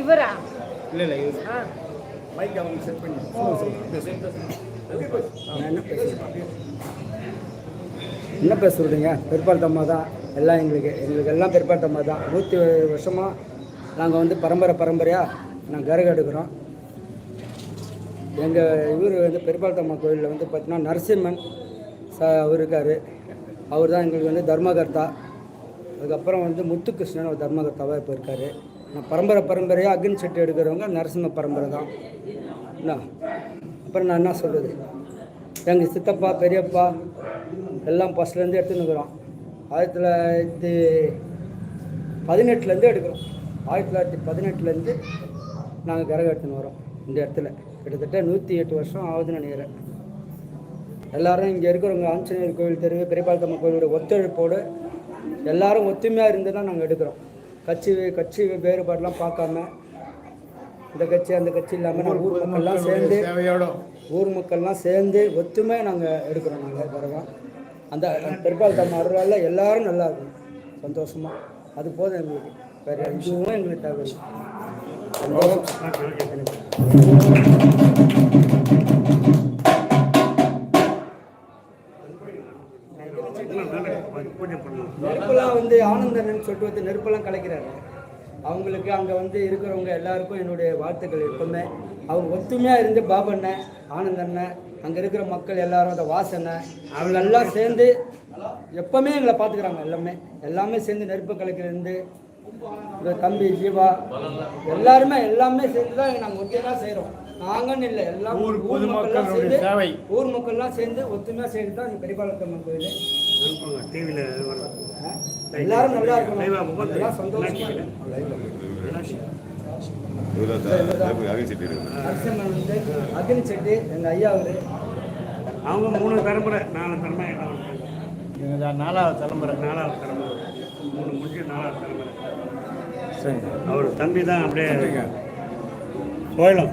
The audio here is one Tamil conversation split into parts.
இவரா? இல்ல இல்ல இவர். மைக் அவங்க செட் பண்ணி. என்ன பேச சொல்கிறீங்க பெருப்பாள் தம்மா தான். எல்லாம் எங்களுக்கு எங்களுக்கு எல்லாம் பெருப்பாள் தம்மா தான். நூற்றி வருஷமாக நாங்கள் வந்து பரம்பரை பரம்பரையாக நாங்கள் கரகம் எடுக்கிறோம். எங்கள் இவர் வந்து பெருப்பாள் தம்மா கோயிலில் வந்து பார்த்தீங்கன்னா நரசிம்மன் ச அவர் இருக்கார். அவர் தான் எங்களுக்கு வந்து தர்மகர்த்தா. அதுக்கப்புறம் வந்து முத்துகிருஷ்ணன் ஒரு தர்மகர்த்தாவாக இப்போ இருக்கார். நான் பரம்பரை பரம்பரையாக அக்னி செட்டு எடுக்கிறவங்க நரசிம்ம பரம்பரை தான். என்ன? அப்புறம் நான் என்ன சொல்கிறது எங்கள் சித்தப்பா பெரியப்பா எல்லாம் ஃபஸ்ட்லேருந்து எடுத்துன்னுக்குறோம். ஆயிரத்தி தொள்ளாயிரத்தி பதினெட்டுலேருந்து எடுக்கிறோம். ஆயிரத்தி தொள்ளாயிரத்தி பதினெட்டுலேருந்து நாங்கள் கரகம் எடுத்துன்னு வரோம் இந்த இடத்துல. கிட்டத்தட்ட நூற்றி எட்டு வருஷம் ஆகுதுன்னு நினைக்கிறேன். எல்லாரும் இங்கே இருக்கிறவங்க ஆஞ்சநேயர் கோவில் தெரு பெரியபாலத்தம்மன் கோயிலோட ஒத்துழைப்போடு எல்லாரும் ஒத்துமையாக இருந்து தான் நாங்கள் எடுக்கிறோம். கட்சி கட்சி வேறுபாடெலாம் பார்க்காம இந்த கட்சி அந்த கட்சி இல்லாமல் நாங்கள் ஊர் மக்கள்லாம் சேர்ந்து ஊர் மக்கள்லாம் சேர்ந்து ஒத்துமையாக நாங்கள் எடுக்கிறோம் நாங்கள் கரகம் அந்த பெருப்பாள் தம்ம அருளால் எல்லாரும் நல்லா இருக்கும் சந்தோஷமாக அது போதும் எங்களுக்கு. வேறு எதுவும் எங்களுக்கு சந்தோஷம். நெருப்பெல்லாம் வந்து ஆனந்தன் சொல்லிட்டு வந்து நெருப்பெல்லாம் கலைக்கிறாரு. அவங்களுக்கு அங்கே வந்து இருக்கிறவங்க எல்லாருக்கும் என்னுடைய வாழ்த்துக்கள் எப்பவுமே. அவங்க ஒத்துமையாக இருந்து பாபண்ண ஆனந்தண்ணன் அங்கே இருக்கிற மக்கள் எல்லாரும் அந்த வாசனை அவங்க எல்லாம் சேர்ந்து எப்பவுமே எங்களை பார்த்துக்கிறாங்க எல்லாமே. எல்லாமே சேர்ந்து நெருப்பு கலைக்கிறது இந்த தம்பி ஜீவா எல்லாருமே எல்லாமே சேர்ந்து தான் நாங்கள் ஒத்தியாக செய்கிறோம் நாங்கன்னு இல்லை எல்லாம் ஊர் ஊர் மக்கள்லாம் சேர்ந்து சேவை. ஊர் மக்கள்லாம் சேர்ந்து ஒத்துமையாக சேர்ந்து தான் இங்கே பெரியபாலத்தம்மன் கோயில். டிவியில் எல்லாரும் நல்லா இருக்கணும். எல்லாம் சந்தோஷமா அக்னி செட்டி எங்க ஐயா அவரு. அவங்க மூணு தலைமுறை நாலு தலைமுறை. எங்கள் நாலாவது தலைமுறை. நாலாவது தலைமுறை. மூணு முடிஞ்சு நாலாவது தலைமுறை. சரி அவர் தம்பி தான் அப்படியே கோயிலம்.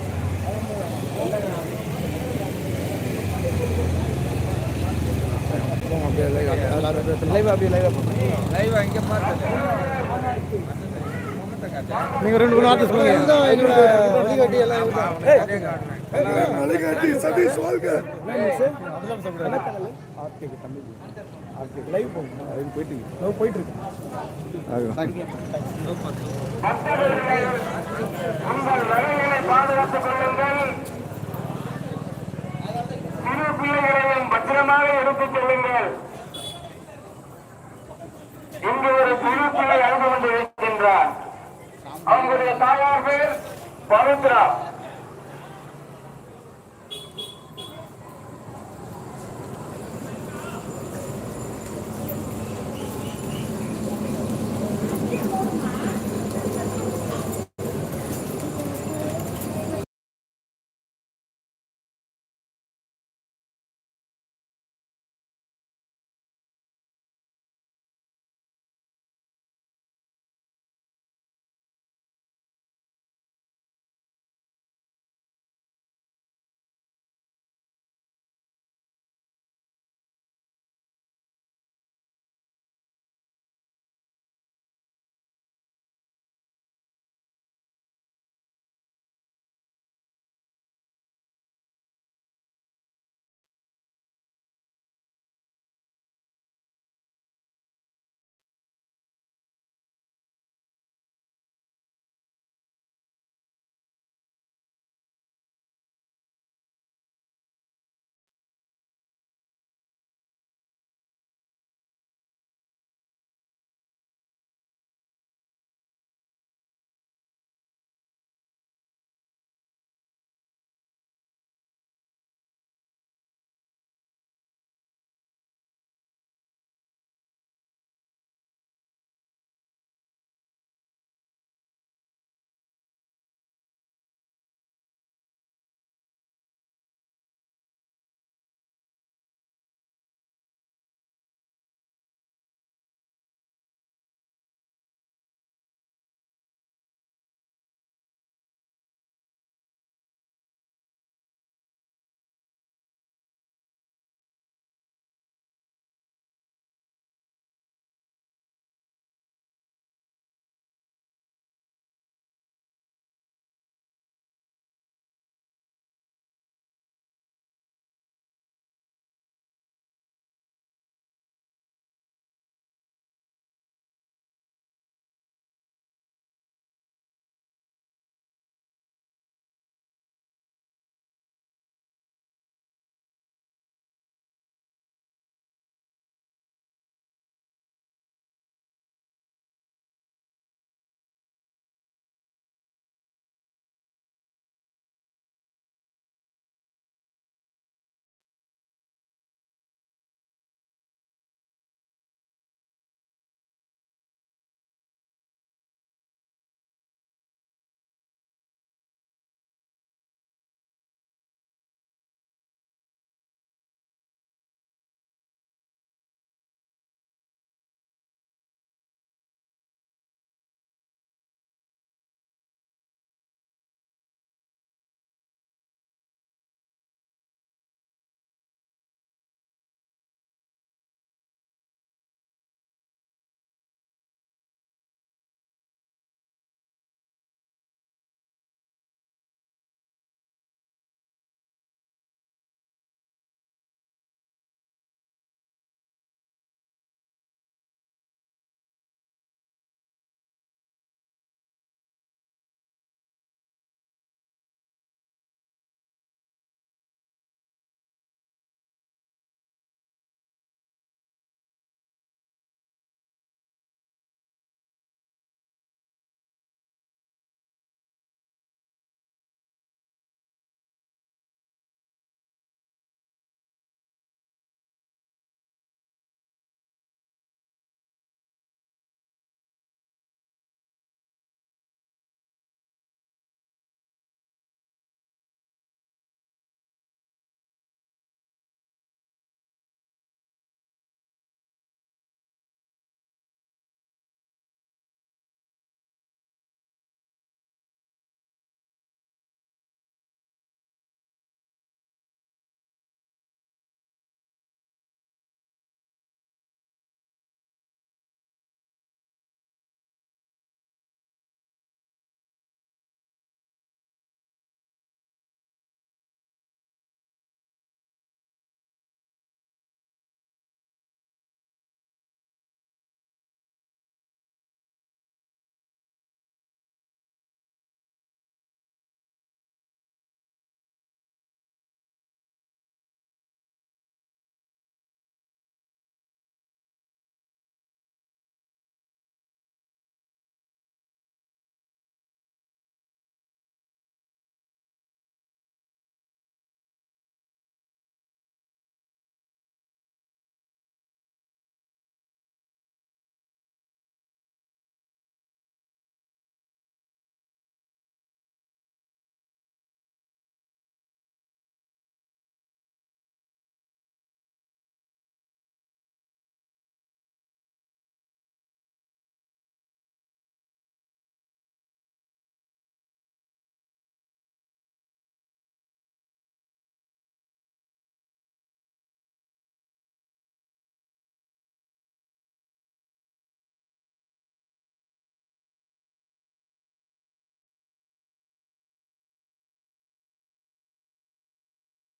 வச்சாங்க ஆ. வாடா கண்ணா, வாடா நீங்கள் ரெண்டு மூணு வார்த்தை சொல்லுங்க வழிகாட்டி எல்லாம் லைவ் போங்க. அது போயிட்டு போயிட்டு இருக்கு. உங்கள் வகைகளை பாதுகாத்துக் கொள்ளுங்கள். சிறு பிள்ளைகளையும் பத்திரமாக எடுத்துச் செல்லுங்கள் இங்கு ஒரு சிறு பிள்ளை அழுது கொண்டு இருக்கின்றார். அவங்களுடைய தாயார் பேர் பவித்ரா.